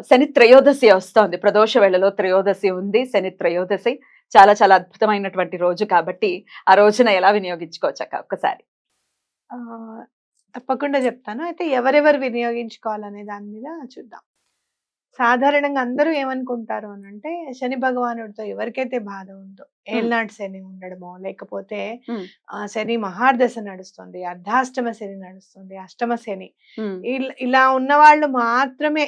శని త్రయోదశి వస్తోంది. ప్రదోష వేళలో త్రయోదశి ఉంది శని త్రయోదశి. చాలా చాలా అద్భుతమైనటువంటి రోజు కాబట్టి ఆ రోజున ఎలా వినియోగించుకోవచ్చు అక్క ఒక్కసారి? ఆ, తప్పకుండా చెప్తాను. అయితే ఎవరెవరు వినియోగించుకోవాలనే దాని మీద చూద్దాం. సాధారణంగా అందరూ ఏమనుకుంటారు అని అంటే శని భగవానుడితో ఎవరికైతే బాధ ఉందో ఏల్నాటి శని ఉండడమో లేకపోతే. ఆ, శని మహార్దశ నడుస్తుంది అర్ధాష్టమ శని నడుస్తుంది అష్టమ శని. ఇలా ఉన్న వాళ్ళు మాత్రమే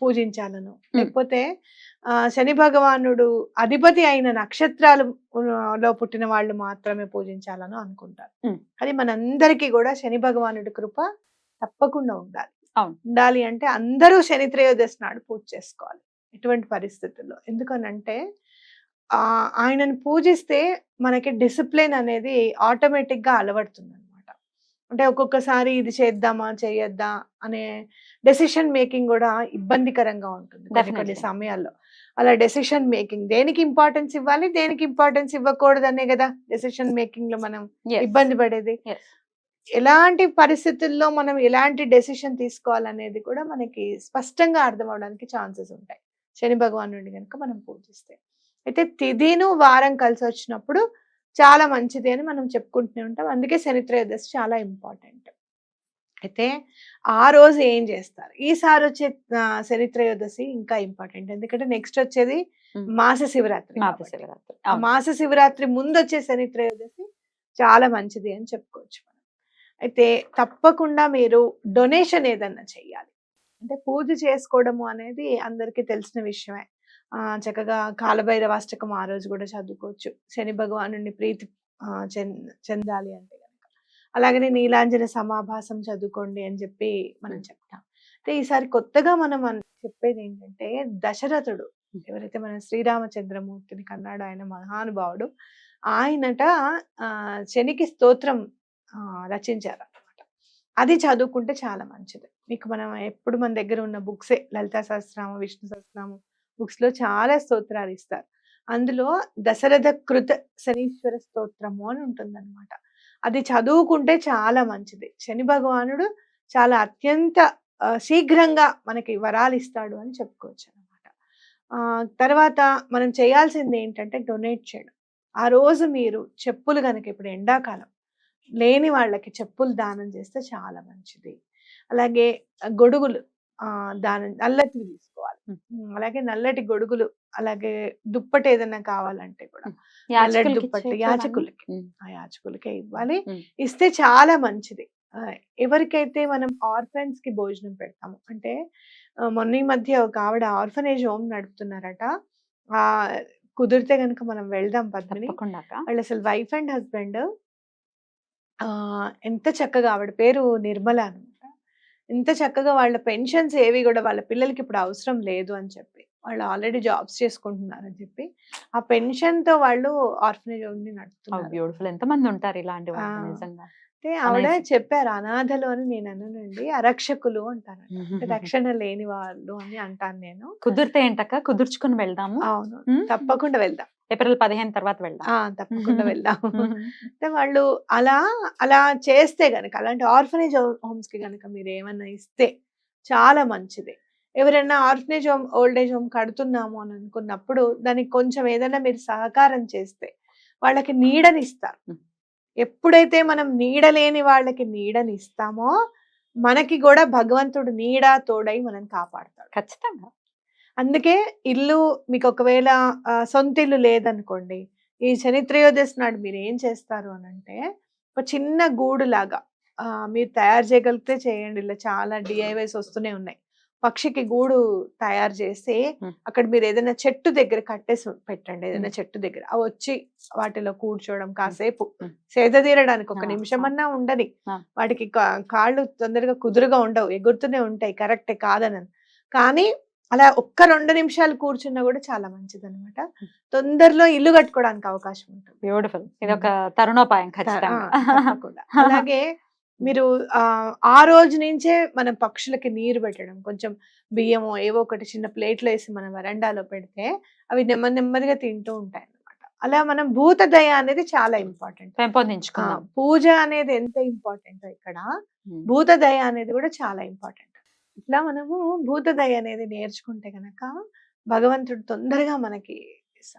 పూజించాలను. లేకపోతే ఆ, శని భగవానుడు అధిపతి అయిన నక్షత్రాలు లో పుట్టిన వాళ్ళు మాత్రమే పూజించాలను అనుకుంటారు. అది మనందరికీ కూడా శని భగవానుడి కృప తప్పకుండా ఉండాలి. ఉండాలి అంటే అందరూ శని త్రయోదశి నాడు పూజ చేసుకోవాలి. ఎటువంటి పరిస్థితుల్లో. ఎందుకనంటే ఆ ఆయనను పూజిస్తే మనకి డిసిప్లిన్ అనేది ఆటోమేటిక్గా అలవడుతుంది అంటే ఒక్కొక్కసారి ఇది చేద్దామా చేయొద్దా అనే డెసిషన్ మేకింగ్ కూడా ఇబ్బందికరంగా ఉంటుంది కొన్ని. సమయాల్లో అలా డెసిషన్ మేకింగ్ దేనికి ఇంపార్టెన్స్ ఇవ్వాలి దేనికి ఇంపార్టెన్స్ ఇవ్వకూడదనే కదా డెసిషన్ మేకింగ్లో మనం. ఇబ్బంది పడేది. ఎలాంటి పరిస్థితుల్లో మనం ఎలాంటి డెసిషన్ తీసుకోవాలనేది కూడా మనకి స్పష్టంగా అర్థం అవడానికి ఛాన్సెస్ ఉంటాయి శని భగవానుడిని కనుక మనం పూజిస్తే అయితే తిథిను వారం కలిసి వచ్చినప్పుడు చాలా మంచిది అని మనం చెప్పుకుంటూనే ఉంటాం. అందుకే శని త్రయోదశి చాలా ఇంపార్టెంట్. అయితే ఆ రోజు ఏం చేస్తారు? ఈసారి వచ్చే ఆ, శని త్రయోదశి ఇంకా ఇంపార్టెంట్. ఎందుకంటే నెక్స్ట్ వచ్చేది. మాస శివరాత్రి కాబట్టి. శివరాత్రి. మాస శివరాత్రి ముందు వచ్చే శని త్రయోదశి చాలా మంచిది అని చెప్పుకోవచ్చు మనం. అయితే తప్పకుండా మీరు డొనేషన్ ఏదన్నా చెయ్యాలి అంటే పూజ చేసుకోవడము అనేది అందరికీ తెలిసిన విషయమే. చక్కగా కాలభైరవ అష్టకం ఆ రోజు కూడా చదువుకోవచ్చు. శని భగవాను ప్రీతి చెందాలి అంటే కనుక అలాగనే నీలాంజన సమాభాసం చదువుకోండి అని చెప్పి మనం చెప్తాం. అయితే ఈసారి కొత్తగా మనం చెప్పేది ఏంటంటే దశరథుడు. ఎవరైతే మన శ్రీరామచంద్రమూర్తిని కన్నాడు ఆయన మహానుభావుడు ఆయనట ఆ, శనికి స్తోత్రం రచించారు అనమాట అది చదువుకుంటే చాలా మంచిది. మీకు మనం ఎప్పుడు మన దగ్గర ఉన్న బుక్సే లలితా సహస్రనామం విష్ణు సహస్రనామం బుక్స్లో చాలా స్తోత్రాలు ఇస్తారు. అందులో దశరథ కృత శనీశ్వర స్తోత్రము అని ఉంటుందన్నమాట. అది చదువుకుంటే చాలా మంచిది. శని భగవానుడు చాలా అత్యంత శీఘ్రంగా మనకి వరాలు ఇస్తాడు అని చెప్పుకోవచ్చు అనమాట తర్వాత మనం చేయాల్సింది ఏంటంటే డొనేట్ చేయడం. ఆ రోజు మీరు చెప్పులు కనుక ఇప్పుడు ఎండాకాలం లేని వాళ్ళకి చెప్పులు దానం చేస్తే చాలా మంచిది. అలాగే గొడుగులు దానం అల్లకి తీసుకో అలాగే నల్లటి గొడుగులు అలాగే దుప్పటి ఏదైనా కావాలంటే కూడా నల్లటి దుప్పటి యాచకులకి. ఆ యాచకులకే ఇవ్వాలి. ఇస్తే చాలా మంచిది. ఎవరికైతే మనం ఆర్ఫన్స్కి భోజనం పెడతాము అంటే మొన్న ఈ మధ్య ఒక ఆవిడ ఆర్ఫనేజ్ హోమ్ నడుపుతున్నారట. ఆ కుదిరితే కనుక మనం వెళ్దాం పద్మిని. వాళ్ళు అసలు వైఫ్ అండ్ హస్బెండ్ ఆ ఎంత చక్కగా ఆవిడ పేరు నిర్మల అనమాట ఎంత చక్కగా వాళ్ళ పెన్షన్స్ ఏవి కూడా వాళ్ళ పిల్లలకి ఇప్పుడు అవసరం లేదు అని చెప్పి వాళ్ళు ఆల్రెడీ జాబ్స్ చేసుకుంటున్నారు అని చెప్పి ఆ పెన్షన్తో వాళ్ళు ఆర్ఫనేజ్ హోమ్ని నడుపుతున్నారు. బ్యూటిఫుల్. ఎంత మంది ఉంటారు ఇలాంటి. నిజంగా? అయితే ఆవిడ. చెప్పారు అనాథలు అని నేను అననండి అరక్షకులు అంటారు అంటే రక్షణ లేని వాళ్ళు అని అంటాను నేను. కుదిరితే ఏంటక్క కుదుర్చుకుని వెళ్దాము. అవును. తప్పకుండా వెళ్దాం. ఏప్రిల్ పదిహేను తర్వాత వెళ్దాం. తప్పకుండా వెళ్దాం. అంటే వాళ్ళు అలా అలా చేస్తే గనక అలాంటి ఆర్ఫనేజ్ హోమ్స్కి గనక మీరు ఏమన్నా ఇస్తే చాలా మంచిది. ఎవరైనా orphanage home old age home కడుతున్నాము అని అనుకున్నప్పుడు దానికి కొంచెం ఏదైనా మీరు సహకారం చేస్తే వాళ్ళకి నీడనిస్తారు. ఎప్పుడైతే మనం నీడ లేని వాళ్ళకి నీడని ఇస్తామో మనకి కూడా భగవంతుడు నీడ తోడై మనం కాపాడతాడు. ఖచ్చితంగా. అందుకే ఇల్లు మీకు ఒకవేళ సొంత ఇల్లు లేదనుకోండి ఈ శని త్రయోదశి నాడు మీరు ఏం చేస్తారు అని అంటే ఒక చిన్న గూడు లాగా ఆ, మీరు తయారు చేయగలిగితే చేయండి ఇలా చాలా డిఐవైస్ వస్తూనే ఉన్నాయి పక్షికి గూడు తయారు చేసి. అక్కడ మీరు ఏదైనా చెట్టు దగ్గర కట్టేసి పెట్టండి ఏదైనా చెట్టు దగ్గర అవి వచ్చి వాటిలో కూర్చోవడం కాసేపు. సేద తీరడానికి ఒక నిమిషం. అన్నా ఉండని. వాటికి కా- కాళ్ళు తొందరగా కుదురుగా ఉండవు ఎగురుతూనే ఉంటాయి కరెక్టే కాదనను కానీ అలా ఒక్క రెండు నిమిషాలు కూర్చున్నా కూడా చాలా మంచిది అనమాట తొందరలో ఇల్లు కట్టుకోవడానికి అవకాశం ఉంటుంది. బ్యూటిఫుల్ ఇది ఒక తరుణోపాయం ఖచ్చితంగా. తప్పకుండా. అలాగే మీరు ఆ రోజు నుంచే మనం పక్షులకి నీరు పెట్టడం కొంచెం బియ్యము ఏవో ఒకటి చిన్న ప్లేట్లో వేసి మన వరండాలో పెడితే అవి నెమ్మది నెమ్మదిగా తింటూ ఉంటాయి అన్నమాట అలా మనం భూత దయ అనేది చాలా ఇంపార్టెంట్. పెంపొందించుకుందాం. పూజ అనేది ఎంత ఇంపార్టెంట్ ఇక్కడ. భూత దయ అనేది కూడా చాలా ఇంపార్టెంట్. ఇట్లా మనము భూత దయ అనేది నేర్చుకుంటే గనక భగవంతుడు తొందరగా మనకి.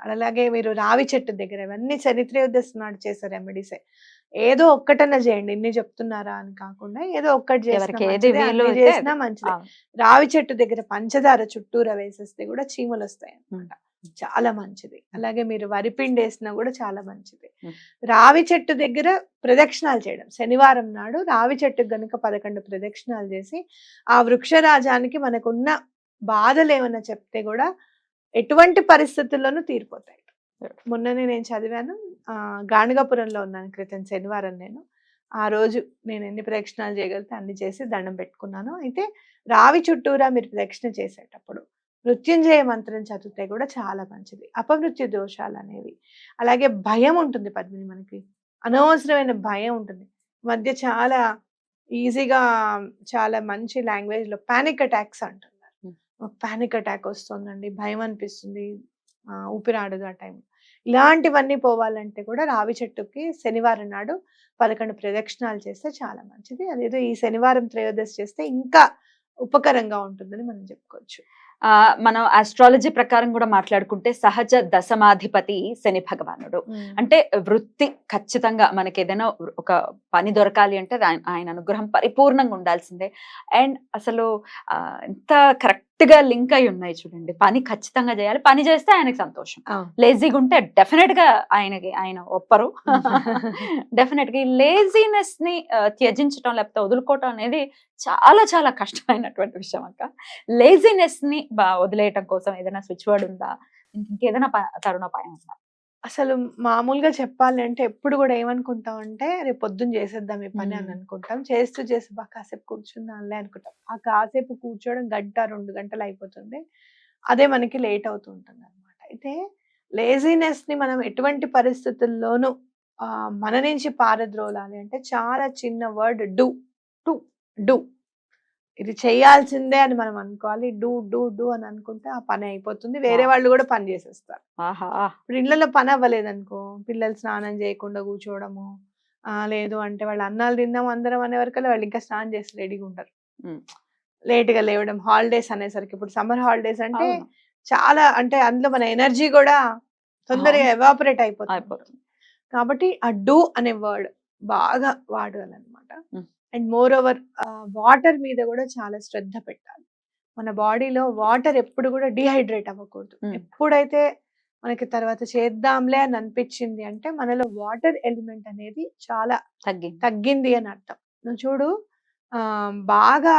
అలాగే మీరు రావి చెట్టు దగ్గర ఇవన్నీ చరిత్రయోదస్తున్నాడు చేసే రెమెడీసే ఏదో ఒక్కటన్నా చేయండి ఇన్ని చెప్తున్నారా అని కాకుండా ఏదో ఒక్కటి చేసినా మంచిదే. రావి చెట్టు దగ్గర పంచదార చుట్టూరా వేసేస్తే కూడా చీమలు వస్తాయి అన్నమాట చాలా మంచిది. అలాగే మీరు వరిపిండి వేసినా కూడా చాలా మంచిది. రావి చెట్టు దగ్గర ప్రదక్షిణాలు చేయడం. శనివారం నాడు రావి చెట్టుకు గనుక పదకొండు ప్రదక్షిణాలు చేసి ఆ వృక్షరాజానికి మనకున్న బాధలు ఏమన్నా చెప్తే కూడా ఎటువంటి పరిస్థితుల్లోనూ తీరిపోతాయి. మొన్ననే నేను చదివాను. ఆ గాణగాపురంలో ఉన్నాను క్రితం శనివారం నేను. ఆ రోజు నేను ఎన్ని ప్రదక్షిణాలు చేయగలిగితే అన్ని చేసి దండం పెట్టుకున్నాను. అయితే రావి చుట్టూరా మీరు ప్రదక్షిణ చేసేటప్పుడు మృత్యుంజయ మంత్రం చదివితే కూడా చాలా మంచిది. అపమృత్యు దోషాలు అనేవి. అలాగే భయం ఉంటుంది పద్మిని మనకి. అనవసరమైన భయం ఉంటుంది. మధ్య చాలా ఈజీగా చాలా మంచి లాంగ్వేజ్లో పానిక్ అటాక్స్ అంటున్నారు. పానిక్ అటాక్ వస్తుందండి. భయం అనిపిస్తుంది. ఆ టైం ఇలాంటివన్నీ పోవాలంటే కూడా రావి చెట్టుకి శనివారం నాడు పదకొండు ప్రదక్షిణాలు చేస్తే చాలా మంచిది. అదేదో ఈ శనివారం త్రయోదశి చేస్తే ఇంకా ఉపకరంగా ఉంటుందని మనం చెప్పుకోవచ్చు. మనం ఆస్ట్రాలజీ ప్రకారం కూడా మాట్లాడుకుంటే సహజ దశమాధిపతి శని భగవానుడు. అంటే వృత్తి ఖచ్చితంగా మనకి ఏదైనా ఒక పని దొరకాలి అంటే ఆయన- అనుగ్రహం పరిపూర్ణంగా ఉండాల్సిందే. అండ్ అసలు ఎంత కరెక్ట్గా లింక్ అయి ఉన్నాయి చూడండి. పని ఖచ్చితంగా చేయాలి. పని చేస్తే ఆయనకి సంతోషం. లేజీగా ఉంటే డెఫినెట్గా ఆయనకి ఆయన ఒప్పరు. డెఫినెట్గా ఈ లేజీనెస్ని త్యజించడం లేకపోతే వదులుకోవటం అనేది చాలా చాలా కష్టమైనటువంటి విషయం అక్క. లేజీనెస్ని వదిలేయటం కోసం ఏదైనా స్విచ్ వర్డ్ ఉందా? ఇంక- ఇంకేదైనా తరుణోపాయం ఉందా? అసలు మామూలుగా చెప్పాలి అంటే ఎప్పుడు కూడా ఏమనుకుంటాం అంటే రేపు పొద్దున్న చేసేద్దాం ఈ పని అని. అనుకుంటాం. చేస్తూ చేసి బా కాసేపు కూర్చుందాంలే అనుకుంటాం. ఆ కాసేపు కూర్చోవడం గంట రెండు గంటలు అయిపోతుంది అదే మనకి లేట్ అవుతూ ఉంటుంది అనమాట అయితే లేజినెస్ని మనం ఎటువంటి పరిస్థితుల్లోనూ మన నుంచి పారద్రోలాలి అంటే చాలా చిన్న వర్డ్ డూ టు డూ. ఇది చేయాల్సిందే అని మనం అనుకోవాలి డూ డూ డూ అని అనుకుంటే ఆ పని అయిపోతుంది వేరే. వాళ్ళు కూడా పని చేసేస్తారు ఆహా ఇప్పుడు ఇళ్ళలో పని అవ్వలేదనుకో పిల్లలు స్నానం చేయకుండా కూర్చోవడము ఆ లేదు అంటే వాళ్ళు అన్నాలు తిందాం అందరం అనే వరకల్లా వాళ్ళు ఇంకా స్నానం చేసి రెడీగా ఉంటారు ఉమ్. లేట్గా లేవడం హాలిడేస్ అనేసరికి ఇప్పుడు సమ్మర్ హాలిడేస్ అంటే. చాలా అంటే అందులో మన ఎనర్జీ కూడా తొందరగా. ఎవాపరేట్ అయిపోతుంది. కాబట్టి ఆ డూ అనే వర్డ్ బాగా వాడాలన్నమాట. అండ్ మోర్ ఓవర్ వాటర్ మీద కూడా చాలా శ్రద్ధ పెట్టాలి. మన బాడీలో వాటర్ ఎప్పుడు కూడా డిహైడ్రేట్ అవ్వకూడదు. ఎప్పుడైతే మనకి తర్వాత చేద్దాంలే అని అనిపించింది అంటే మనలో వాటర్ ఎలిమెంట్ అనేది చాలా తగ్గింది. తగ్గింది అని అర్థం. నువ్వు చూడు ఆ, బాగా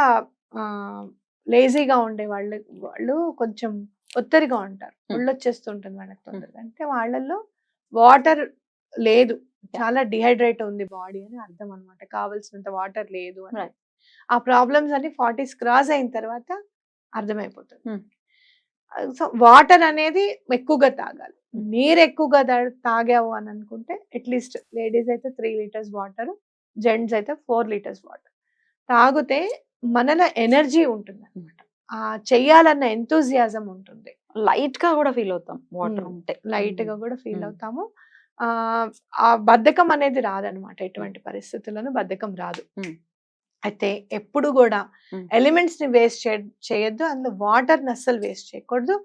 లేజీగా ఉండే వాళ్ళు వాళ్ళు కొంచెం ఒత్తిడిగా ఉంటారు. ఒళ్ళు వచ్చేస్తుంటుంది వాళ్ళకి తొందరగా. అంటే వాళ్ళల్లో వాటర్ లేదు. చాలా డిహైడ్రేట్ ఉంది బాడీ అని అర్థం అనమాట కావాల్సినంత వాటర్ లేదు అని. ఆ ప్రాబ్లమ్స్ అన్ని ఫార్టీస్ క్రాస్ అయిన తర్వాత అర్థమైపోతుంది. సో వాటర్ అనేది ఎక్కువగా తాగాలి. నీరు ఎక్కువగా తాగావు అని అనుకుంటే అట్లీస్ట్ లేడీస్ అయితే త్రీ లీటర్స్ వాటర్ జెంట్స్ అయితే ఫోర్ లీటర్స్ వాటర్. తాగితే మనలో ఎనర్జీ ఉంటుంది అనమాట ఆ చెయ్యాలన్న ఎంతూజియాజం ఉంటుంది. లైట్గా కూడా ఫీల్ అవుతాం. వాటర్. ఉంటే. లైట్గా కూడా ఫీల్. అవుతాము. ఆ బద్ధకం అనేది రాదనమాట ఎటువంటి పరిస్థితుల్లోనూ బద్ధకం రాదు. అయితే ఎప్పుడు కూడా. ఎలిమెంట్స్ని వేస్ట్ చేయొద్దు. అందులో వాటర్ని అస్సలు వేస్ట్ చేయకూడదు.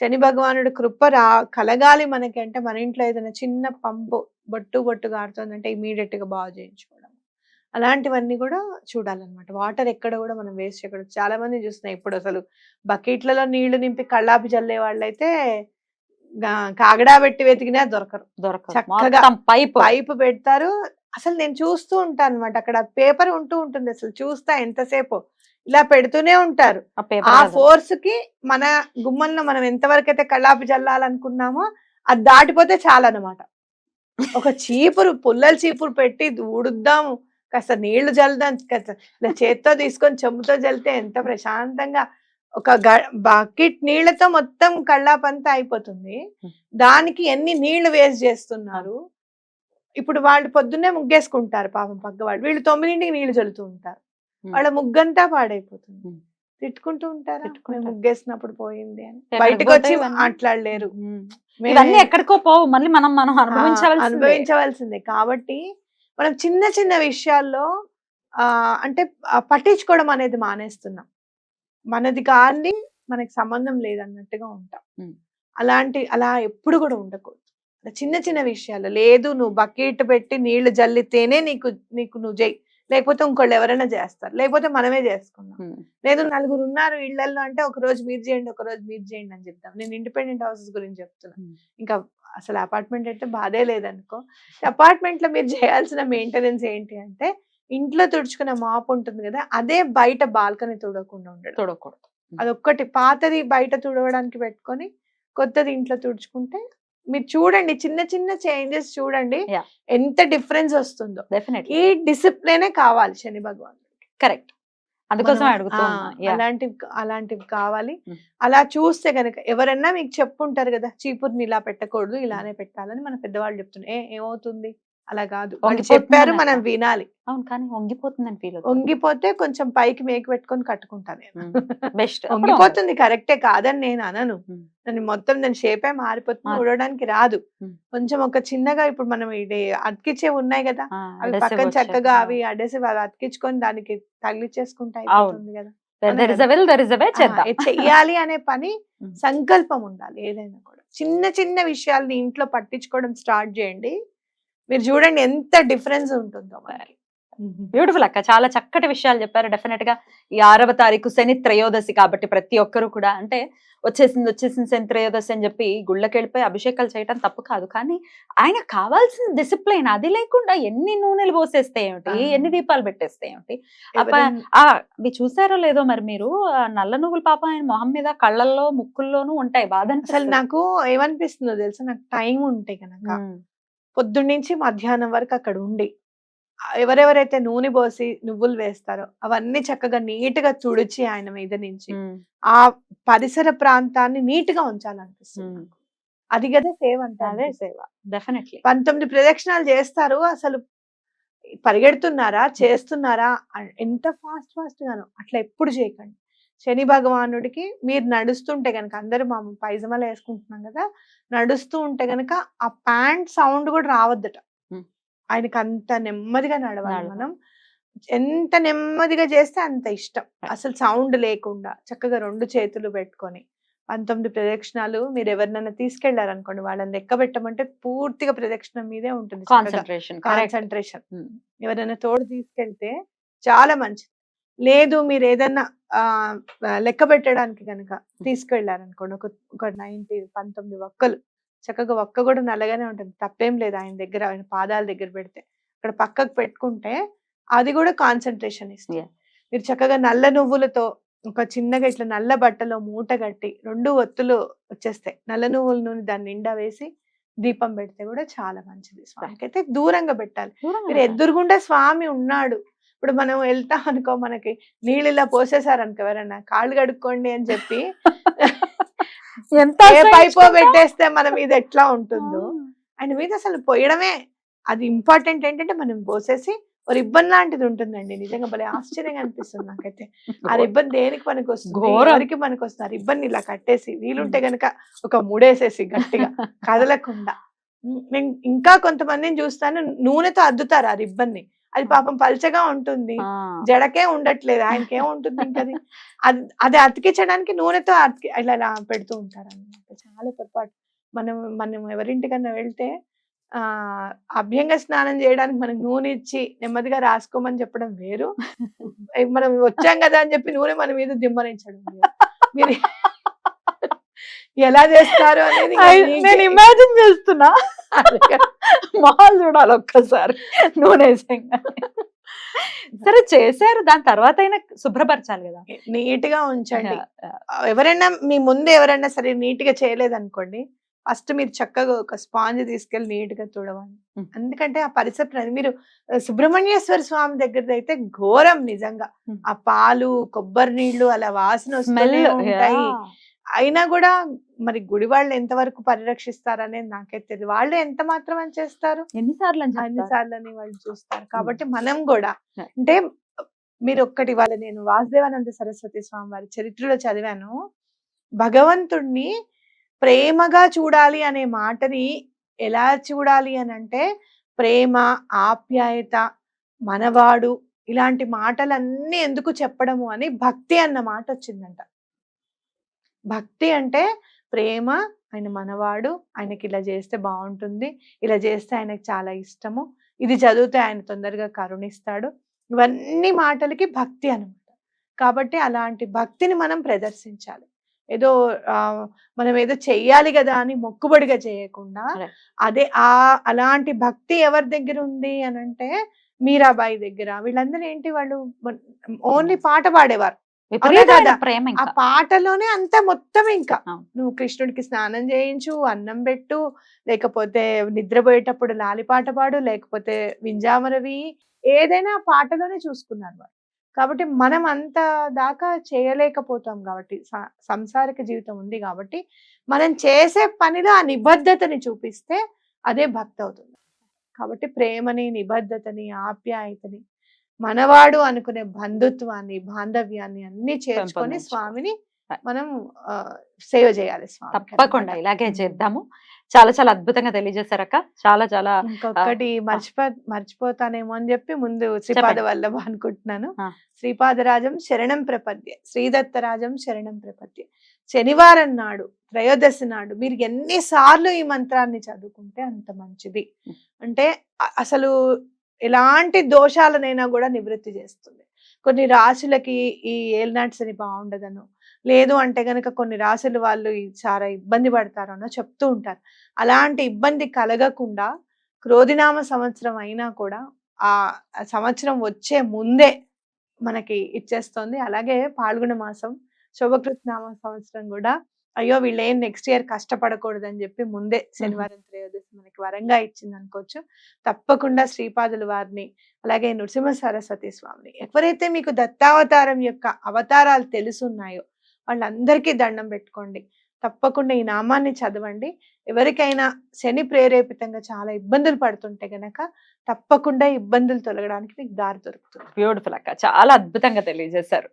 శని భగవానుడు కృప రా కలగాలి మనకి అంటే మన ఇంట్లో ఏదైనా చిన్న పంపు బొట్టు బొట్టు కారుతుందంటే ఇమీడియట్గా బాగు చేయించుకోవడం. అలాంటివన్నీ కూడా చూడాలన్నమాట వాటర్ ఎక్కడ కూడా మనం వేస్ట్ చేయకూడదు. చాలా మంది చూస్తున్నాయి. ఇప్పుడు అసలు బకెట్లలో నీళ్ళు నింపి కళ్ళాపి చల్లే వాళ్ళైతే కాగడా పెట్టి వెతికినా దొరకరు. దొరకదు. చక్కగా పైప్. పైపు పెడతారు. అసలు నేను చూస్తూ ఉంటాను అనమాట అక్కడ పేపర్ ఉంటూ ఉంటుంది అసలు. చూస్తా ఎంతసేపు. ఇలా పెడుతూనే ఉంటారు. ఆ. ఫోర్స్కి మన గుమ్మంలో మనం ఎంతవరకు అయితే కళ్ళాపి చల్లాలనుకున్నామో అది దాటిపోతే చాలన్నమాట. ఒక చీపురు పుల్లల చీపురు పెట్టి ఊడుద్దాము. కాస్త నీళ్ళు జల్దాం కాస్త ఇలా చేత్తో తీసుకొని చెంబుతో జల్లితే ఎంత ప్రశాంతంగా ఒక బకెట్ నీళ్ళతో మొత్తం కళ్ళాపంతా అయిపోతుంది. దానికి ఎన్ని నీళ్ళు వేస్ట్ చేస్తున్నారు? ఇప్పుడు వాళ్ళు పొద్దున్నే ముగ్గేసుకుంటారు పాపం పక్క వాళ్ళు. వీళ్ళు తొమ్మిదింటికి నీళ్ళు చల్లుతూ ఉంటారు. వాళ్ళ ముగ్గంతా పాడైపోతుంది. తిట్టుకుంటూ ఉంటారా? ముగ్గేసినప్పుడు పోయింది అని. బయటకు వచ్చి? మాట్లాడలేరు. ఇవన్నీ ఎక్కడికో పోవు. మళ్ళీ మనం మనం ఆ, అనుభవించవలసిందే. కాబట్టి మనం చిన్న చిన్న విషయాల్లో ఆ అంటే పట్టించుకోవడం అనేది మానేస్తున్నాం. మనది కాంది మనకి సంబంధం లేదన్నట్టుగా ఉంటాం. అలాంటి అలా ఎప్పుడు కూడా ఉండకూడదు చిన్న చిన్న విషయాలు లేదు నువ్వు బకెట్ పెట్టి నీళ్ళు జల్లితేనే నీకు నీకు నువ్వు చేయి లేకపోతే ఇంకోళ్ళు ఎవరైనా చేస్తారు లేకపోతే మనమే చేసుకున్నాం. లేదు నలుగురు ఉన్నారు ఇళ్ళలో అంటే ఒక రోజు మీరు చేయండి ఒక రోజు మీరు చేయండి అని చెప్తాం నేను ఇండిపెండెంట్ హౌసెస్ గురించి చెప్తున్నాను Hmm. ఇంకా అసలు అపార్ట్మెంట్ అయితే బాధే లేదనుకో అపార్ట్మెంట్లో మీరు చేయాల్సిన మెయింటెనెన్స్ ఏంటి అంటే ఇంట్లో తుడుచుకునే మాప్ ఉంటుంది కదా అదే బయట బాల్కనీ తుడవకుండా ఉండడం. చూడకూడదు అదొక్కటి. పాతది బయట తుడవడానికి పెట్టుకొని కొత్తది ఇంట్లో తుడుచుకుంటే మీరు చూడండి చిన్న చిన్న చేంజెస్ చూడండి. ఎంత డిఫరెన్స్ వస్తుందో. డెఫినెట్లీ. ఈ డిసిప్లినే కావాలి శని భగవాన్ కరెక్ట్. అందుకోసం. అలాంటివి అలాంటివి కావాలి. అలా చూస్తే గనక ఎవరన్నా మీకు చెప్పుంటారు కదా చీపుర్ని ఇలా పెట్టకూడదు ఇలానే పెట్టాలని మన పెద్దవాళ్ళు చెప్తున్నారు. ఏ ఏమవుతుంది? అలా కాదు. వాళ్ళు చెప్పారు మనం. వినాలి. అవును కానీ వంగిపోతుందని ఫీల్ వంగిపోతే కొంచెం పైకి మేకి పెట్టుకొని కట్టుకుంటాను నేను. బెస్ట్ వంగిపోతుంది కరెక్టే కాదని నేను అనను. దాన్ని మొత్తం దాని షేపే మారిపోతుంది మారి- ఊడడానికి రాదు. కొంచెం ఒక చిన్నగా ఇప్పుడు మనం ఇది అతికిచ్చేవి ఉన్నాయి కదా అవి పక్కన చక్కగా అవి అడేసి అవి అతికించుకొని దానికి తగిలిచ్చేసుకుంటే అయిపోతుంది కదా. చెయ్యాలి అనే పని. సంకల్పం ఉండాలి ఏదైనా కూడా. చిన్న చిన్న విషయాల్ని ఇంట్లో పట్టించుకోవడం స్టార్ట్ చేయండి. మీరు చూడండి ఎంత డిఫరెన్స్ ఉంటుందో మనకి బ్యూటిఫుల్ అక్క. చాలా చక్కటి విషయాలు చెప్పారు. డెఫినెట్గా ఈ ఆరవ తారీఖు శని త్రయోదశి కాబట్టి ప్రతి ఒక్కరు కూడా అంటే వచ్చేసింది వచ్చేసింది శని త్రయోదశి అని చెప్పి గుళ్ళకి వెళ్ళిపోయి అభిషేకాలు చేయటం తప్పు కాదు. కానీ ఆయన కావాల్సిన డిసిప్లైన్ అది లేకుండా ఎన్ని నూనెలు పోసేస్తే ఏమిటి. ఎన్ని దీపాలు పెట్టేస్తే ఏమిటి? అప్ప- ఎవరైనా- ఆ అవి చూసారో లేదో మరి మీరు నల్ల నువ్వులు పాపం ఆయన మొహం మీద కళ్ళల్లో ముక్కుల్లోనూ ఉంటాయి. బాధ అసలు. నాకు ఏమనిపిస్తుందో తెలుసా? నాకు టైం ఉంటే కనుక పొద్దున్నుంచి మధ్యాహ్నం వరకు అక్కడ ఉండి ఎవరెవరైతే నూనె పోసి నువ్వులు వేస్తారో అవన్నీ చక్కగా నీట్గా తుడిచి ఆయన మీద నుంచి ఆ పరిసర ప్రాంతాన్ని నీట్గా ఉంచాలనిపిస్తుంది. అది కదా సేవ్ అంటే. సేవ. డెఫినెట్లీ. పంతొమ్మిది ప్రదక్షిణాలు చేస్తారు అసలు. పరిగెడుతున్నారా? చేస్తున్నారా? ఎంత ఫాస్ట్ ఫాస్ట్ గాను అట్లా ఎప్పుడు చేయకండి. శని భగవానుడికి మీరు నడుస్తుంటే గనక అందరూ మా పైజమాలు వేసుకుంటున్నాం కదా నడుస్తూ ఉంటే గనక ఆ ప్యాంట్ సౌండ్ కూడా రావద్దట. ఆయనకి అంత నెమ్మదిగా నడవాలి. మనం ఎంత నెమ్మదిగా చేస్తే అంత ఇష్టం. అసలు సౌండ్ లేకుండా చక్కగా రెండు చేతులు పెట్టుకొని పంతొమ్మిది ప్రదక్షిణాలు మీరు ఎవరినైనా తీసుకెళ్ళారనుకోండి వాళ్ళని లెక్క పెట్టమంటే పూర్తిగా ప్రదక్షిణ మీదే ఉంటుంది కాన్సన్ట్రేషన్ ఎవరైనా తోడు తీసుకెళ్తే చాలా మంచిది లేదు మీరు ఏదన్నా ఆ లెక్క పెట్టడానికి కనుక తీసుకెళ్ళారనుకోండి ఒక ఒక నైన్టీ పంతొమ్మిది ఒక్కలు. చక్కగా ఒక్క కూడా నల్లగానే ఉంటుంది. తప్పేం లేదు ఆయన దగ్గర ఆయన పాదాల దగ్గర పెడితే. అక్కడ పక్కకు పెట్టుకుంటే అది కూడా కాన్సన్ట్రేషన్ ఇస్తుంది. మీరు చక్కగా నల్ల నువ్వులతో ఒక చిన్నగా ఇట్లా నల్ల బట్టలో మూట కట్టి రెండు ఒత్తులు వచ్చేస్తాయి. నల్ల నువ్వుల నూనె దాని నిండా వేసి దీపం పెడితే కూడా చాలా మంచిది. స్వామికి అయితే దూరంగా పెట్టాలి. మీరు ఎదురుగుండా స్వామి ఉన్నాడు. ఇప్పుడు మనం వెళ్తాం అనుకో మనకి నీళ్ళు ఇలా పోసేసారనుకో ఎవరన్నా కాళ్ళు కడుక్కోండి అని చెప్పి ఎంత పైపో? పెట్టేస్తే మన మీద ఎట్లా ఉంటుందో ఆయన మీద అసలు పోయడమే. అది ఇంపార్టెంట్ ఏంటంటే మనం పోసేసి ఒక రిబ్బన్ లాంటిది ఉంటుందండి. నిజంగా భలే ఆశ్చర్యంగా అనిపిస్తుంది నాకైతే. ఆ రిబ్బన్ దేనికి పనికి వస్తుంది. ఎవరికి పనికి వస్తుంది ఆ రిబ్బన్ ఇలా కట్టేసి వీలుంటే గనక ఒక ముడేసేసి గట్టిగా కదలకుండా. నేను ఇంకా కొంతమందిని చూస్తాను నూనెతో అద్దుతారు ఆ రిబ్బన్ని అది పాపం పల్చగా ఉంటుంది. జడకే ఉండట్లేదు. ఆయనకి ఉంటుంది ఇంకా అది? అది అది అతికించడానికి నూనెతో అతికి ఇలా పెడుతూ ఉంటారు అన్నమాట. చాలా పొరపాటు. మనం మనం ఎవరింటికన్నా వెళ్తే ఆ అభ్యంగ స్నానం చేయడానికి మనకు నూనె ఇచ్చి నెమ్మదిగా రాసుకోమని చెప్పడం వేరు. మనం వచ్చాం కదా అని చెప్పి నూనె మన మీద దిమ్మరించడం వేరు. మీరు ఎలా చేస్తారు అనేది. నేను ఇమాజిన్ చేస్తున్నా. మాల్ చూడాలి ఒక్కసారి నూనె. సరే చేశారు దాని తర్వాత అయినా శుభ్రపరచాలి కదా నీట్గా ఉంచండి ఎవరైనా మీ ముందు ఎవరైనా సరే నీట్గా చేయలేదనుకోండి ఫస్ట్ మీరు చక్కగా ఒక స్పాంజ్ తీసుకెళ్ళి నీట్గా తుడవండి. ఎందుకంటే ఆ పరిసర మీరు సుబ్రహ్మణ్యేశ్వర స్వామి దగ్గర అయితే ఘోరం నిజంగా. ఆ పాలు కొబ్బరి నీళ్ళు అలా వాసన స్మెల్ వస్తూనే ఉంటాయి అయినా కూడా మరి గుడి వాళ్ళు ఎంతవరకు పరిరక్షిస్తారనేది నాకైతే తెలియదు వాళ్ళు ఎంత మాత్రం అని చేస్తారు? ఎన్నిసార్లు అని చెప్తారు? సార్లని వాళ్ళు చూస్తారు. కాబట్టి మనం కూడా. అంటే మీరు ఒక్కటి వాళ్ళ నేను వాసుదేవానంద సరస్వతి స్వామి వారి చరిత్రలో చదివాను. భగవంతుణ్ణి ప్రేమగా చూడాలి అనే మాటని ఎలా చూడాలి అని అంటే ప్రేమ ఆప్యాయత మనవాడు ఇలాంటి మాటలన్నీ ఎందుకు చెప్పడము అని భక్తి అన్న మాట వచ్చిందంట. భక్తి అంటే ప్రేమ ఆయన మనవాడు ఆయనకి ఇలా చేస్తే బాగుంటుంది ఇలా చేస్తే ఆయనకి చాలా ఇష్టము ఇది చదివితే ఆయన తొందరగా కరుణిస్తాడు. ఇవన్నీ మాటలకి భక్తి అనమాట కాబట్టి అలాంటి భక్తిని మనం ప్రదర్శించాలి. ఏదో మనం ఏదో చెయ్యాలి కదా అని మొక్కుబడిగా చేయకుండా. అదే ఆ అలాంటి భక్తి ఎవరి దగ్గర ఉంది అని అంటే మీరాబాయి దగ్గర. వీళ్ళందరూ ఏంటి వాళ్ళు? ఓన్లీ పాట పాడేవారు. ప్రేమ ఆ పాటలోనే అంతా మొత్తం ఇంకా. నువ్వు కృష్ణుడికి స్నానం చేయించు అన్నం పెట్టు లేకపోతే నిద్రపోయేటప్పుడు లాలిపాట పాడు లేకపోతే వింజామరవి ఏదైనా ఆ పాటలోనే చూసుకున్నారు వాళ్ళు. కాబట్టి మనం అంత దాకా చేయలేకపోతాం కాబట్టి సంసారిక జీవితం ఉంది కాబట్టి మనం చేసే పనిలో ఆ నిబద్ధతని చూపిస్తే అదే భక్తి అవుతుంది కాబట్టి ప్రేమని నిబద్ధతని ఆప్యాయతని మనవాడు అనుకునే బంధుత్వాన్ని బాంధవ్యాన్ని అన్ని చేర్చుకొని. స్వామిని మనం సేవ చేయాలి స్వామి తప్పకుండా ఇలాగే చేద్దాము. చాలా చాలా అద్భుతంగా తెలియజేశారక్క. చాలా చాలా ఇంకొకటి మర్చిపో మర్చిపోతానేమో అని చెప్పి ముందు శ్రీపాద వల్లభ అనుకుంటున్నాను. శ్రీపాదరాజం శరణం ప్రపద్య శ్రీదత్తరాజం శరణం ప్రపద్య. శనివారం నాడు త్రయోదశి నాడు మీరు ఎన్నిసార్లు ఈ మంత్రాన్ని చదువుకుంటే అంత మంచిది. అంటే అసలు ఎలాంటి దోషాలనైనా కూడా నివృత్తి చేస్తుంది. కొన్ని రాశులకి ఈ ఏల్నాట్స్ అని బాగుండదను లేదు అంటే కనుక కొన్ని రాశులు వాళ్ళు చాలా ఇబ్బంది పడతారనో చెప్తూ ఉంటారు. అలాంటి ఇబ్బంది కలగకుండా క్రోధినామ సంవత్సరం అయినా కూడా ఆ ఆ సంవత్సరం వచ్చే ముందే మనకి ఇచ్చేస్తుంది. అలాగే పాల్గొన మాసం శుభకృత్ నామ సంవత్సరం కూడా అయ్యో వీళ్ళు ఏం నెక్స్ట్ ఇయర్ కష్టపడకూడదు అని చెప్పి ముందే శనివారం త్రయోదశి మనకి వరంగా ఇచ్చింది అనుకోవచ్చు తప్పకుండా శ్రీపాదుల వారిని అలాగే నృసింహ సరస్వతి స్వామిని ఎవరైతే మీకు దత్తావతారం యొక్క అవతారాలు తెలుసున్నాయో వాళ్ళందరికీ దండం పెట్టుకోండి. తప్పకుండా ఈ నామాన్ని చదవండి. ఎవరికైనా శని ప్రేరేపితంగా చాలా ఇబ్బందులు పడుతుంటే గనక తప్పకుండా ఇబ్బందులు తొలగడానికి మీకు దారి దొరుకుతుంది. బ్యూటిఫుల్ అక్క. చాలా అద్భుతంగా తెలియజేశారు.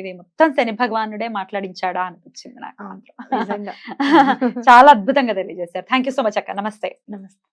ఇది మొత్తం శని భగవానుడే మాట్లాడించాడా అనిపించింది నాకు చాలా అద్భుతంగా తెలియజేశారు. థ్యాంక్ యూ సో మచ్ అక్క. నమస్తే. నమస్తే.